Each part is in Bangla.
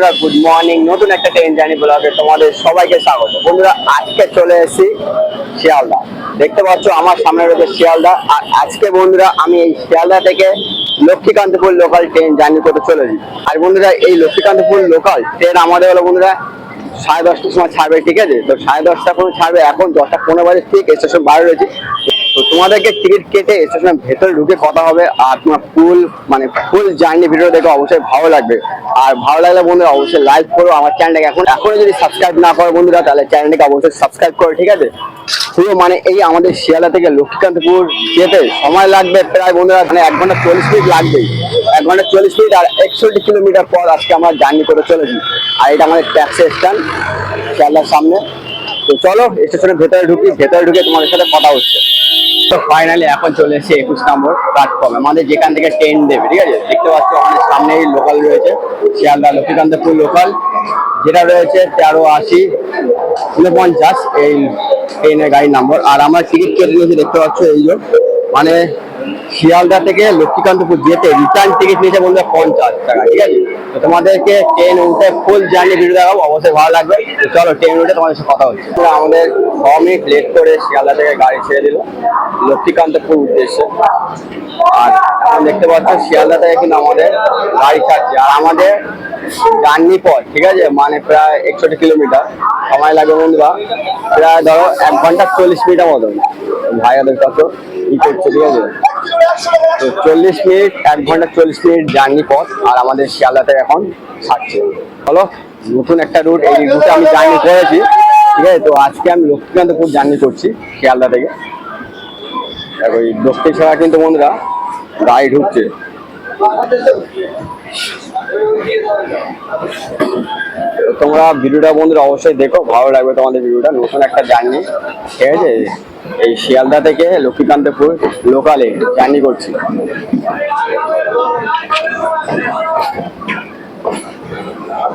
বন্ধুরা গুড মর্নিং নতুন একটা ট্রেন জার্নি ব্লগে তোমাদের সবাইকে স্বাগত। বন্ধুরা, আজকে চলে এসেছি শিয়ালদা। দেখতে পাচ্ছ, আমার সামনে রয়েছে শিয়ালদা। আর আজকে বন্ধুরা, আমি এই শিয়ালদা থেকে লক্ষ্মীকান্তপুর লোকাল ট্রেন জার্নি করতে চলেছি। আর বন্ধুরা, এই লক্ষ্মীকান্তপুর লোকাল ট্রেন আমাদের হলো বন্ধুরা, সাড়ে দশটার সময় ছাড়বে, ঠিক আছে? তো সাড়ে দশটা সময় ছাড়বে। এখন দশটা পনেরো বাজে, ঠিক স্টেশন বাইরে রয়েছে। তো তোমাদেরকে টিকিট কেটে স্টেশনের ভেতরে ঢুকে কথা হবে আর তোমার ফুল মানে ফুল জার্নি ভিডিও দেখে অবশ্যই ভালো লাগবে। আর ভালো লাগলে বন্ধুরা অবশ্যই লাইক করো আমার চ্যানেলটাকে এখন এখনও যদি সাবস্ক্রাইব না করো বন্ধুরা, তাহলে চ্যানেলটাকে অবশ্যই সাবস্ক্রাইব করো, ঠিক আছে? পুরো মানে এই আমাদের শিয়ালদা থেকে লক্ষ্মীকান্তপুর যেতে সময় লাগবে প্রায় বন্ধুরা মানে এক ঘণ্টা চল্লিশ মিনিট লাগবেই। এক ঘণ্টা চল্লিশ মিনিট আর একষট্টি কিলোমিটার পর আজকে আমরা জার্নি করে চলেছি। আর এটা আমাদের ট্যাক্সি স্ট্যান্ড শিয়ালদার সামনে। তো চলো স্টেশনের ভেতরে ঢুকি, ভেতরে ঢুকে তোমাদের সাথে কথা হচ্ছে। তো ফাইনালি এখন চলে এসেছি একুশ নম্বর প্ল্যাটফর্ম আমাদের যেখান থেকে ট্রেন দেবে, ঠিক আছে? দেখতে পাচ্ছ আমাদের সামনেই লোকাল রয়েছে, শিয়ালদা লক্ষ্মীকান্তপুর লোকাল যেটা রয়েছে তেরো আশি উনপঞ্চাশ এই ট্রেনের গাড়ির নম্বর আর আমার টিকিট কেটে নিয়েছি দেখতে পাচ্ছ এই যে। মানে শিয়ালদা থেকে লক্ষ্মীকান্তপুর যেতে রিটার্ন টিকিট নিয়েছে বলতে পঞ্চাশ টাকা, ঠিক আছে? তো তোমাদেরকে ট্রেন উঠে ফুল জার্নি ভিডিও দেখাবো, অবশ্যই ভালো লাগবে। তো চলো ট্রেন উঠে তোমাদের সাথে কথা হচ্ছে। আমাদের ছ মিনিট লেট করে শিয়ালদা থেকে গাড়ি ছেড়ে দিল, লক্ষ্মীকান্তপুর উদ্দেশ্যে। আর এখন দেখতে পাচ্ছ শিয়ালদা থেকে কিন্তু আমাদের গাড়ি ছাড়ছে। আর আমাদের জার্নি পথ, ঠিক আছে? মানে প্রায় একষট্টি কিলোমিটার। সময় লাগে বন্ধুরা প্রায় ধরো এক ঘণ্টা চল্লিশ মিনিটের মতন। ভাইয়াদের কত ই করছে, ঠিক আছে? তো চল্লিশ মিনিট, এক ঘণ্টা চল্লিশ মিনিট জার্নি পথ, আর আমাদের শিয়ালদাতে এখন ছাড়ছে। বলো, নতুন একটা রুট এই রুটে আমি জার্নি করেছি, ঠিক আছে? তো আজকে আমি লক্ষ্মীকান্তপুর জার্নি করছি শিয়ালদা থেকে। দেখো, এই দক্ষিণ ছাড়া কিন্তু বন্ধুরা গাড়ি ঢুকছে। তোমরা ভিডিওটা বন্ধুরা অবশ্যই দেখো, ভালো লাগবে তোমাদের ভিডিওটা। নতুন একটা জার্নি ঠিক আছে? এই শিয়ালদা থেকে লক্ষ্মীকান্তপুর লোকালে জার্নি করছি। আর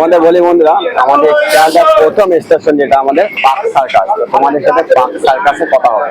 তোমাদের বলি বন্ধুরা, আমাদের শিয়ালদার প্রথম স্টেশন যেটা আমাদের পার্ক সার্কাস তোমাদের সাথে পার্ক সার্কাসে কথা হবে।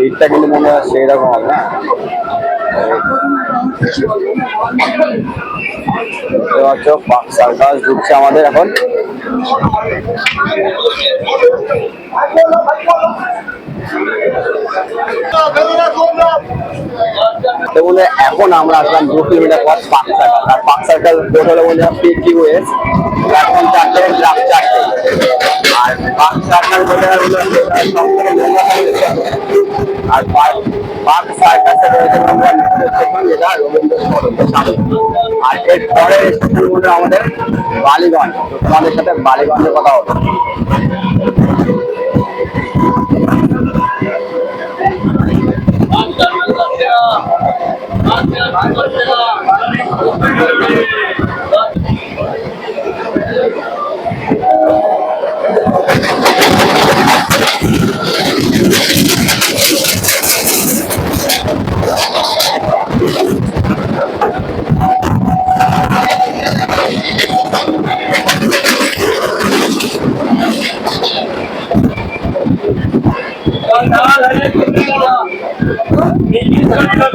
ভিড়টা কিন্তু মনে হয় সেই রকম হবে না পার্ক সার্কাস ঢুকছে আমাদের এখন। এখন আমরা আসলাম দু কিলোমিটার পর পার্ক সার্কাল আর পার্ক সার্কাল বোর্ড হলো বন্ধুরা পি কিউ এস প্ল্যাটফর্ম চারটে গ্রাফ চারটে আর পার্ক সার্কাল বলে স্টেশন। আর পার্ক পার্ক সার্কাসে যেটা রবীন্দ্র আর এর পরের স্টেশন বন্ধুরা আমাদের বালিগঞ্জ। তোমাদের সাথে বালিগঞ্জের কথা হবে তো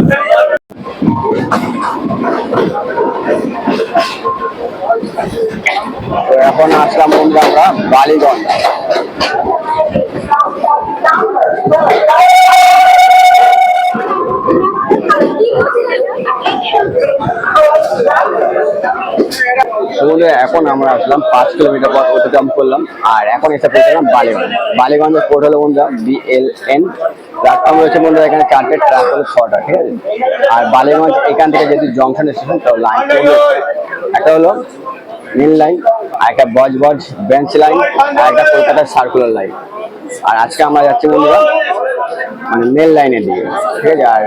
বন্ধুরা এখন আমরা আসলাম পাঁচ কিলোমিটার পর অতিক্রম করলাম। আর এখন এসে পৌঁছলাম বালিগঞ্জ। বালিগঞ্জের কোড হলো বন্ধুরা বিএলএন প্ল্যাটফর্ম রয়েছে বন্ধুরা, এখানে চারটে ট্রাক হলো ছটা, ঠিক আছে? আর বালিগঞ্জ এখান থেকে যদি জংশন স্টেশন তো লাইন একটা হলো নীল লাইন আর একটা বজ বজ বেঞ্চ লাইন আর একটা কলকাতার সার্কুলার লাইন আর আজকে আমরা যাচ্ছি বন্ধুরা মানে মেল লাইনের দিকে ঠিক আছে? আর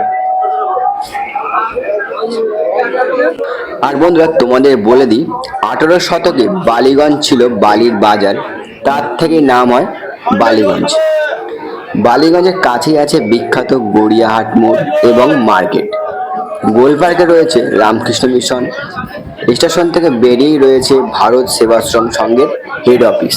আর বন্ধুরা, তোমাদের বলে দিই, আঠারো শতকে বালিগঞ্জ ছিল বালির বাজার। তার থেকে নাম হয় বালিগঞ্জ। বালিগঞ্জের কাছেই আছে বিখ্যাত গড়িয়াহাট মোড় এবং মার্কেট। গোল পার্কে রয়েছে রামকৃষ্ণ মিশন। স্টেশন থেকে বেরিয়েই রয়েছে ভারত সেবাশ্রম সংঘের হেড অফিস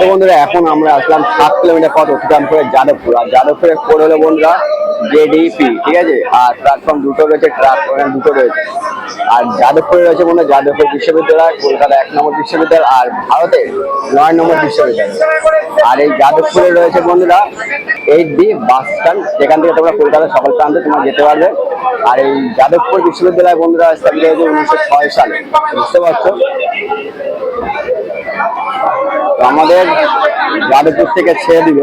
তো বন্ধুরা, এখন আমরা আসলাম সাত কিলোমিটার পথ অতিক্রম করে যাদবপুর। আর যাদবপুরের কোড হলো বন্ধুরা জেডিপি ঠিক আছে? আর প্ল্যাটফর্ম দুটো রয়েছে ট্রাক দুটো রয়েছে। আর যাদবপুরে রয়েছে বন্ধুরা যাদবপুর বিশ্ববিদ্যালয়, কলকাতা এক নম্বর বিশ্ববিদ্যালয়, আর ভারতের নয় নম্বর বিশ্ববিদ্যালয়। আর এই যাদবপুরে রয়েছে বন্ধুরা এইট ডি বাস স্ট্যান্ড, যেখান থেকে তোমরা কলকাতার সকল প্রান্তে তোমরা যেতে পারবে। আর এই যাদবপুর বিশ্ববিদ্যালয় বন্ধুরা স্থাপিত হয়েছে উনিশশো ছয় সালে, বুঝতে পারছ? আমাদের যাদবপুর থেকে ছেড়ে দিবে।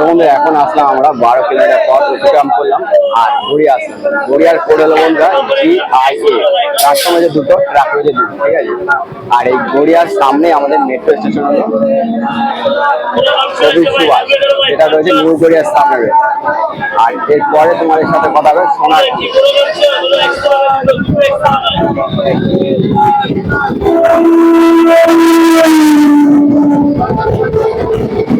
তো এখন আসলাম আমরা বারো কিলোমিটার পথ অতিক্রম করলাম আর গড়িয়া আসলাম। কোড হলো বন্ধুরা জি আই এ তার সঙ্গে যে দুটো ট্রাক রয়েছে দুটো, ঠিক আছে? আর এই গড়িয়ার সামনে আমাদের মেট্রো স্টেশন হলো ছবি সুভাষ যেটা রয়েছে নিউ গড়িয়ার সামনে আর এরপরে তোমাদের সাথে কথা হবে সোনার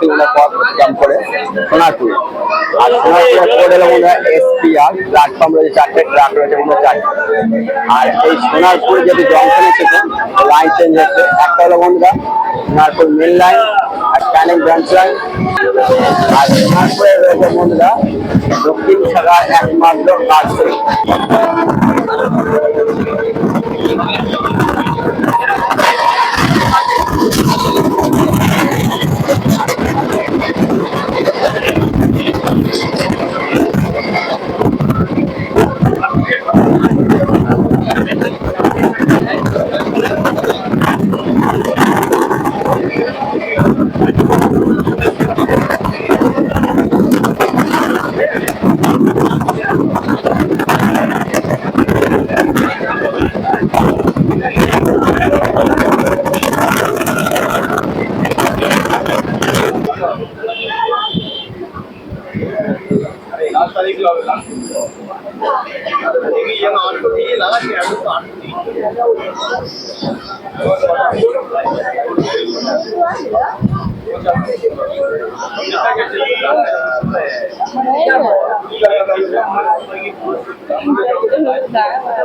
থেকে ওনার ক্যাম্প করে সোনারপুরে। আর চারটে ট্রাক রয়েছে ওনার চারটে। আর এই সোনারপুরে যদি জংশন এসেছে লাইন চেঞ্জ একটা হলো সোনারপুর মেন লাইন আর ক্যানিং ব্রাঞ্চ লাইন আর সোনারপুরে রয়েছে দক্ষিণ শাখার একমাত্র কাজ Thank you. cái hướng đá và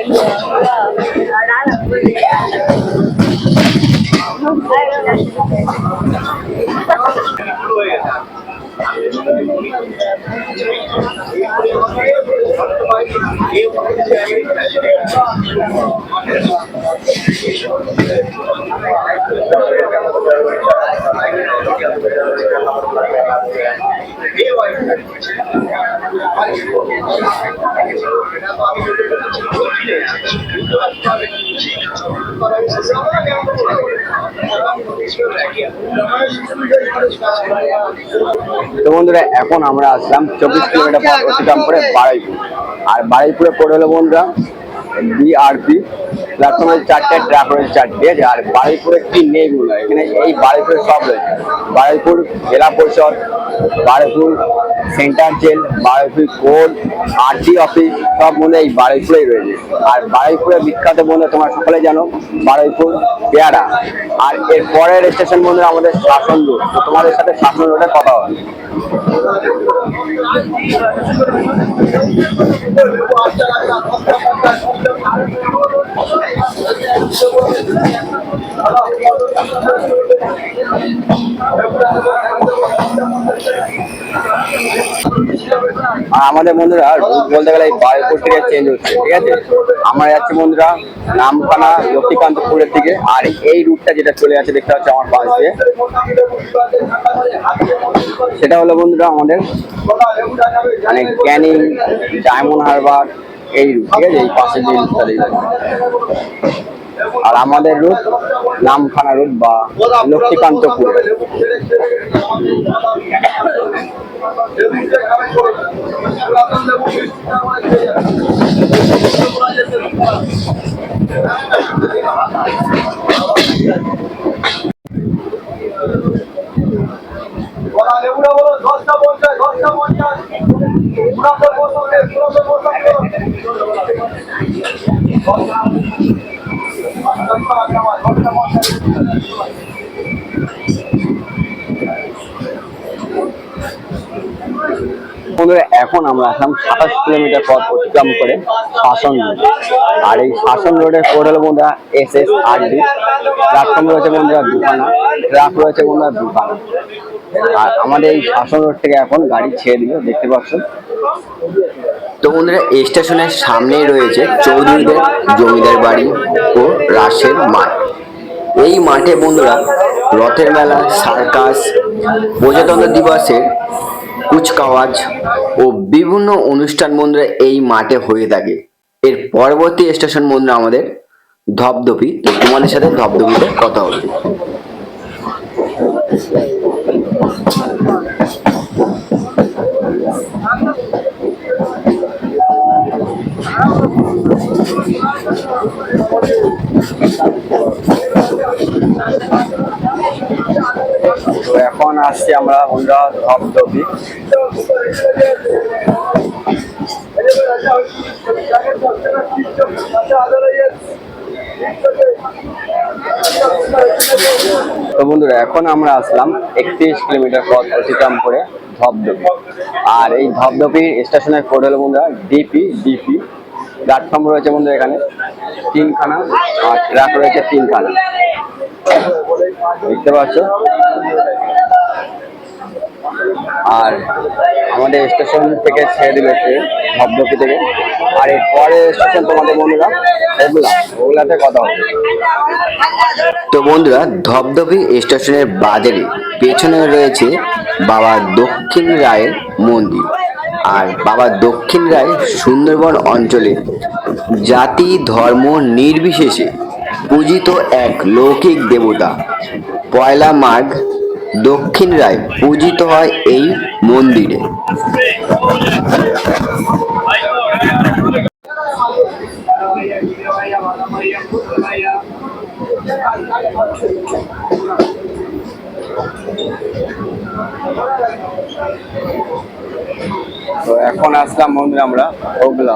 তো বন্ধুরা এখন আমরা আসলাম চব্বিশ কিলোমিটার পর অতিক্রম করে বারুইপুর আর বারুইপুরে পড়ে হলো বন্ধুরা বিআরপি প্ল্যাটফর্মে চারটে ট্র্যাক রয়েছে চারটে, আর বারুইপুরে কি নেই বলব এখানে এই বারুইপুরে সব রয়েছে। বারুইপুর জেলা পরিষদ, Baruipur centre jail, Baruipur court RT office, সব মনে এই বারুইপুরেই রয়েছে। আর বারুইপুরে বিখ্যাত বন্ধু তোমরা সকলে জানো, বারুইপুর পেয়ারা। আর এর পরের স্টেশন বন্ধুরা আমাদের শাসন রোড। তোমাদের সাথে শাসন রোডে কথা হবে। আর আমাদের বন্ধুরা রুট বলতে গেলে এই বারুইপুর থেকে চেঞ্জ হচ্ছে, ঠিক আছে? আমরা যাচ্ছি বন্ধুরা নামখানা লক্ষ্মীকান্তপুরের দিকে, আর এই রুটটা যেটা চলে যাচ্ছে দেখতে পাচ্ছি আমার পাশ দিয়ে। সেটা হলো বন্ধুরা আমাদের মানে ক্যানিং, ডায়মন্ড হারবার এই রুট, ঠিক আছে? এই পাশে যে রুটটা দেখতে আর আমাদের রুট নামখানা রুট বা লক্ষ্মীকান্তপুর। দশটা পঞ্চাশ দশটা পঞ্চাশ পুরাতন বসো রে পুরাতন বসো এখন আমরা আসলাম সাতাশ কিলোমিটার পথ অতিক্রম করে শাসন রোড। আর এই শাসন রোডের কোড হলো বন্ধুরা S S R D platform রয়েছে বন্ধুরা দুখানা, ট্রাক রয়েছে বন্ধুরা দুখানা। আর আমাদের এই শাসন রোড থেকে এখন গাড়ি ছেড়ে দিল, দেখতে পাচ্ছ। তো বন্ধুরা স্টেশনের সামনেই রয়েছে চৌধুরীদের জমিদার বাড়ি ও রাসের মাঠ। এই মাঠে বন্ধুরা, রথের মেলা, সার্কাস, প্রজাতন্ত্র দিবসের কুচকাওয়াজ ও বিভিন্ন অনুষ্ঠান বন্ধুরা এই মাঠে হয়ে থাকে। এর পরবর্তী স্টেশন বন্ধুরা আমাদের ধপধপি তোমাদের সাথে ধপধপিতে কথা হবে তো এখন আসছি আমরা বন্ধুরা ধপধপি তো বন্ধুরা, এখন আমরা আসলাম একত্রিশ কিলোমিটার পথ অতিক্রম করে ধপধপি আর এই ধপধপি স্টেশনের কোড হলো বন্ধুরা ডিপি ডিপি প্ল্যাটফর্ম রয়েছে বন্ধুরা এখানে। তিনখানা আর ট্রাক রয়েছে তিনখানা। দেখতে পাচ্ছ? আর আমাদের স্টেশন থেকে ছেড়ে দিবে ট্রেন ধবধপি থেকে। আর এর পরে স্টেশন তোমাদের বন্ধুরা ওগুলা ওগুলাতে কথা হবে। তো বন্ধুরা, ধবধবি স্টেশনের বাজারে পেছনে রয়েছে বাবা দক্ষিণ রায়ের মন্দির। আর বাবা দক্ষিণ রায় সুন্দরবন অঞ্চলে জাতি, ধর্ম নির্বিশেষে পূজিত এক লৌকিক দেবতা। পয়লা মাঘ, দক্ষিণ রায় পূজিত হয় এই মন্দিরে। তো এখন আসলাম মন্দির আমরা, ওগুলা।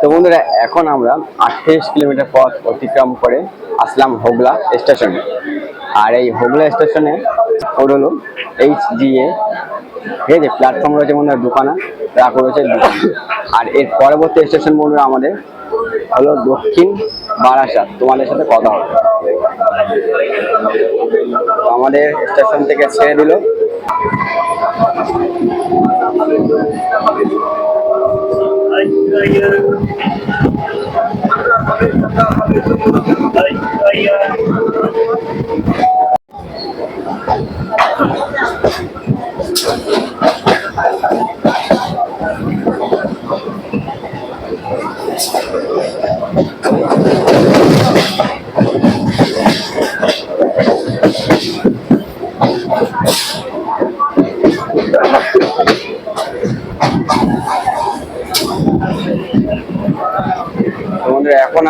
তো বন্ধুরা, এখন আমরা আঠাইশ কিলোমিটার পথ অতিক্রম করে আসলাম হোগলা স্টেশনে। আর এই হোগলা স্টেশনে হলো এইচ ডি এ ঠিক আছে প্ল্যাটফর্ম রয়েছে বন্ধুরা দুখানা ট্রাক রয়েছে দুখানা আর এর পরবর্তী স্টেশন বন্ধুরা আমাদের হলো দক্ষিণ বারাসাত, তোমাদের সাথে কথা হবে। আমাদের স্টেশন থেকে ছেড়ে দিল।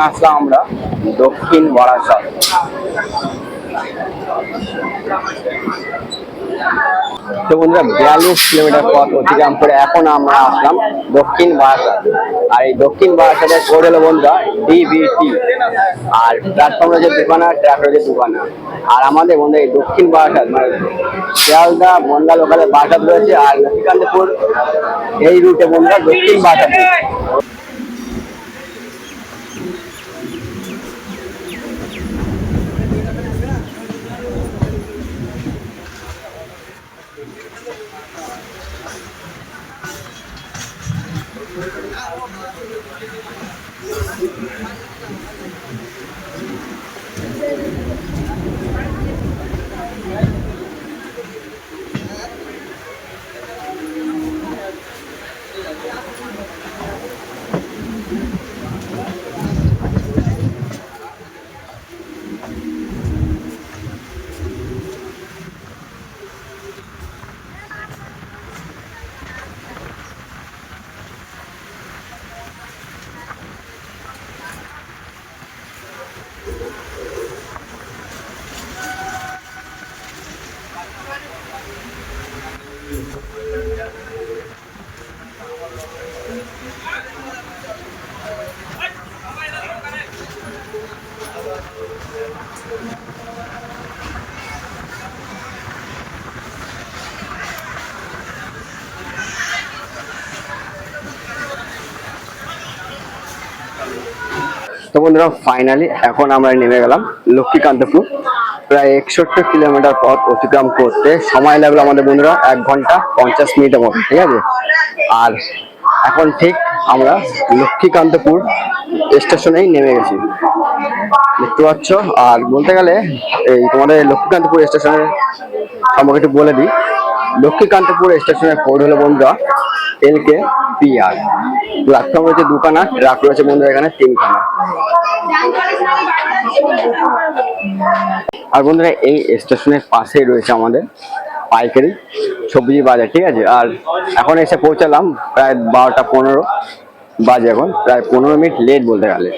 আসলাম আমরা দক্ষিণ বারাসাত তো বন্ধুরা, বিয়াল্লিশ কিলোমিটার পথ অতিক্রম করে এখন আমরা আসলাম দক্ষিণ বারাসাত আর এই দক্ষিণ বারাসাতের কোড হলো বন্ধুরা ডিবিটি আর প্ল্যাটফর্ম রয়েছে দুখানা ট্র্যাক রয়েছে দুখানা আর আমাদের বন্ধু এই দক্ষিণ বারাসাত মানে শিয়ালদা, বনগা লোকালে বারাসাত রয়েছে, আর লক্ষ্মীকান্তপুর এই রুটে বন্ধুরা দক্ষিণ বারাসাত তো বন্ধুরা ফাইনালি এখন আমরা নেমে গেলাম লক্ষ্মীকান্তপুর। প্রায় একষট্টি কিলোমিটার পথ অতিক্রম করতে সময় লাগল আমাদের বন্ধুরা, এক ঘণ্টা পঞ্চাশ মিনিটের মতো, ঠিক আছে? আর এখন ঠিক আমরা লক্ষ্মীকান্তপুর স্টেশনেই নেমে গেছি। দেখতে পাচ্ছ, আর বলতে গেলে এই তোমাদের লক্ষ্মীকান্তপুর স্টেশনের সম্পর্কে একটু বলে দিই। লক্ষ্মীকান্তপুর স্টেশনের পৌর হলো বন্ধুরা এল কে পি আর প্ল্যাটফর্ম রয়েছে দুখানা ট্রাক রয়েছে বন্ধুরা এখানে, তিনখানা। আর বন্ধুরা এই স্টেশনের পাশেই রয়েছে আমাদের পাইকারি সবজি বাজার, ঠিক আছে? আর এখন এসে পৌঁছালাম প্রায় বারোটা পনেরো। বাজে এখন, প্রায় পনেরো মিনিট লেট বলতে গেলে।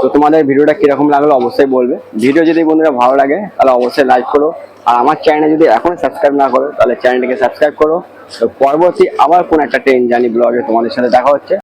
তো তোমাদের ভিডিওটা কীরকম লাগল অবশ্যই বলবে। ভিডিও যদি বন্ধুরা ভালো লাগে, তাহলে অবশ্যই লাইক করো। আর আমার চ্যানেলে যদি এখন সাবস্ক্রাইব না করো, তাহলে চ্যানেলটিকে সাবস্ক্রাইব করো। তো পরবর্তী আবার কোন একটা ট্রেন জানি ব্লগে তোমাদের সাথে দেখা হচ্ছে।